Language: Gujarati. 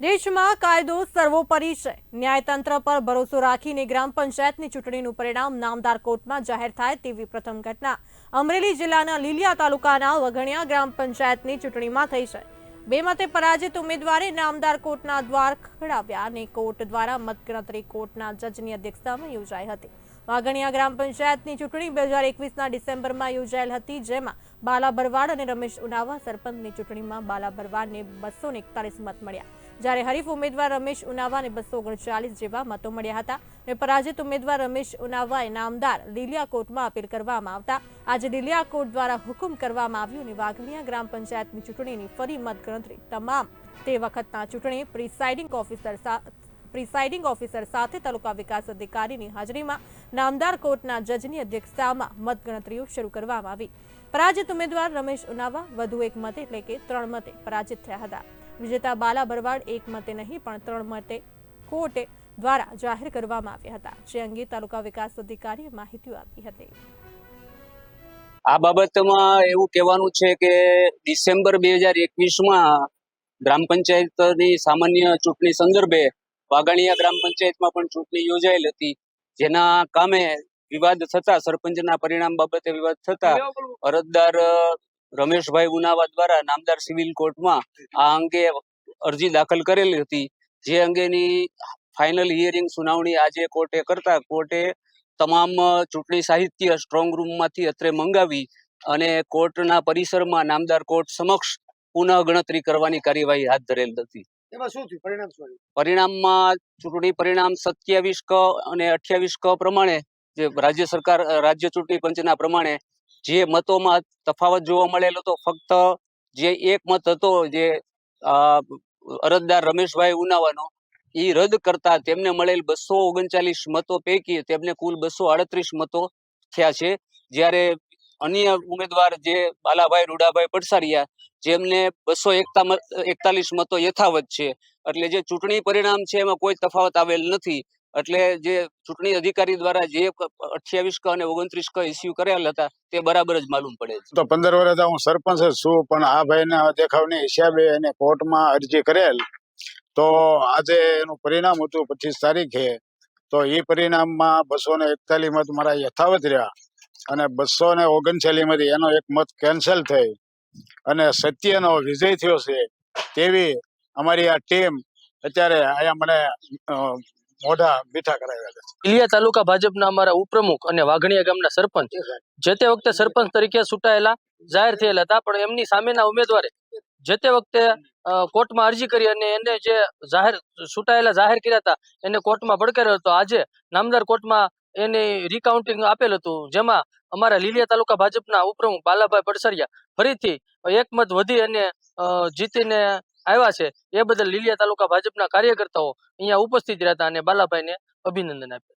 દેશમાં કાયદો સર્વોપરી છે. ન્યાયતંત્ર પર ભરોસો રાખીને ગ્રામ પંચાયતની ચૂંટણીનું પરિણામ નામદાર કોર્ટમાં જાહેર થાય તેવી પ્રથમ ઘટના અમરેલી જિલ્લાના લીલિયા તાલુકાના વઘણિયા ગ્રામ પંચાયતની ચૂંટણીમાં થઈ છે. બે મતે પરાજિત ઉમેદવારે નામદાર કોર્ટના દ્વાર ખડાવ્યા અને કોર્ટ દ્વારા મતગણતરી કોર્ટના જજની અધ્યક્ષતામાં યોજાઈ હતી. વાઘણિયા ગ્રામ પંચાયતની ચૂંટણી બે હજાર એકવીસના ડિસેમ્બરમાં યોજાયેલ હતી, જેમાં બાલા ભરવાડ અને રમેશ ઉનાવા સરપંચની ચૂંટણીમાં બાલા ભરવાડને બસો એકતાલીસ મત મળ્યા. જ્યારે હરીફ ઉમેદવાર રમેશ ઉનાવાને બસો ઓગણચાલીસ જેવા મતો મળ્યા હતા અને પરાજિત ઉમેદવાર રમેશ ઉનાવાએ નામદાર લીલિયા કોર્ટમાં અપીલ કરવામાં આવતા આજે લીલિયા કોર્ટ દ્વારા હુકુમ કરવામાં આવ્યું અને વાઘણિયા ગ્રામ પંચાયતની ચૂંટણીની ફરી મતગણતરી તમામ તે વખતના ચૂંટણી પ્રિસાઇડિંગ ઓફિસર પ્રિસાઇડિંગ ઓફિસર સાથે તાલુકા વિકાસ અધિકારીની હાજરીમાં નામદાર કોર્ટના જજની અધ્યક્ષતામાં મતગણતરીઓ શરૂ કરવામાં આવી. પરાજિત ઉમેદવાર રમેશ ઉનાવા વધુ એક મતે એટલે કે ત્રણ મતે પરાજિત થયા હતા. વિજેતા બાલા બરવાડ એક મતે નહીં પણ ત્રણ મતે કોર્ટે દ્વારા જાહેર કરવામાં આવ્યા હતા જે અંગે તાલુકા વિકાસ અધિકારીએ માહિતી આપી હતી. આ બાબતમાં એવું કહેવાનું છે કે ડિસેમ્બર બે હજાર એકવીસમાં ગ્રામ પંચાયતની સામાન્ય ચૂંટણી સંદર્ભે વાઘાણીયા ગ્રામ પંચાયતમાં પણ ચૂંટણી યોજાયેલ હતી. જેના કામે વિવાદ થતા સરપંચના પરિણામ બાબતે વિવાદ થતા અરજદાર રમેશભાઈ ઉનાવા દ્વારા નામદાર સિવિલ કોર્ટમાં આ અંગે અરજી દાખલ કરેલી હતી. જે અંગેની ફાઇનલ હિયરિંગ સુનાવણી આજે કોર્ટે કરતા કોર્ટે તમામ ચૂંટણી સાહિત્ય સ્ટ્રોંગ રૂમમાંથી અત્રે મંગાવી અને કોર્ટના પરિસરમાં નામદાર કોર્ટ સમક્ષ પુનઃ ગણતરી કરવાની કાર્યવાહી હાથ ધરેલ હતી. પરિણામમાં ચૂંટણી પરિણામ સત્યાવીસ ક અને અઠ્યાવીસ ક પ્રમાણે જે રાજ્ય સરકાર રાજ્ય ચૂંટણી પંચના પ્રમાણે જે મતોમાં તફાવત જોવા મળેલો હતો, ફક્ત જે એક મત હતો જે અરજદાર રમેશભાઈ ઉનાવાનો એ રદ કરતા તેમને મળેલ બસો ઓગણચાલીસ મતો પૈકી તેમને કુલ બસો આડત્રીસ મતો થયા છે. જ્યારે અન્ય ઉમેદવાર જે બાલાભાઈ રૂડાભાઈ પડસારિયા, જેમને બસો એકતા એકતાલીસ મતો યથાવત છે, એટલે જે ચૂંટણી પરિણામ છે એમાં કોઈ તફાવત આવેલ નથી. એટલે જે ચૂંટણી અધિકારી દ્વારા જે અઠ્યાવીસ ક અને ઓગણત્રીસ ક ઇસ્યુ કરેલ હતા, તે બરાબર જ માલુમ પડે તો પંદર વર્ષ હું સરપંચ જ છું, પણ આ ભાઈના દેખાવની હિસાબે એને કોર્ટમાં અરજી કરેલ. તો આજે એનું પરિણામ હતું પચીસ તારીખે. તો એ પરિણામમાં બસો ને એકતાલીસ મત મારા યથાવત રહ્યા. અને બસો ને ઓગણચાલીસમાંથી એનો એક મત કેન્સલ થઈ. અને સત્યનો વિજય થયો છે. તેવી અમારી આ ટીમ અત્યારે અહીંયા મને મોઢા મીઠા કરાવ્યા છે. ઇલિયા તાલુકા ભાજપના અમારા ઉપપ્રમુખ અને વાઘણીયા ગામના સરપંચ. જે તે વખતે સરપંચ તરીકે ચૂંટાયેલા જાહેર થયેલા હતા પણ એમની સામેના ઉમેદવારે જે તે વખતે કોર્ટમાં અરજી કરી અને એને જે જાહેર ચૂંટાયેલા જાહેર કર્યા હતા એને કોર્ટમાં પડકાર્યો હતો. આજે નામદાર કોર્ટમાં એની રિકાઉન્ટિંગ આપેલ હતું જેમાં અમારા લીલિયા તાલુકા ભાજપના ઉપપ્રમુખ બાલાભાઈ પડસરિયા ફરીથી એક મત વધી અને જીતીને આવ્યા છે. એ બદલ લીલિયા તાલુકા ભાજપના કાર્યકર્તાઓ અહીંયા ઉપસ્થિત રહ્યા હતા અને બાલાભાઈને અભિનંદન આપ્યા.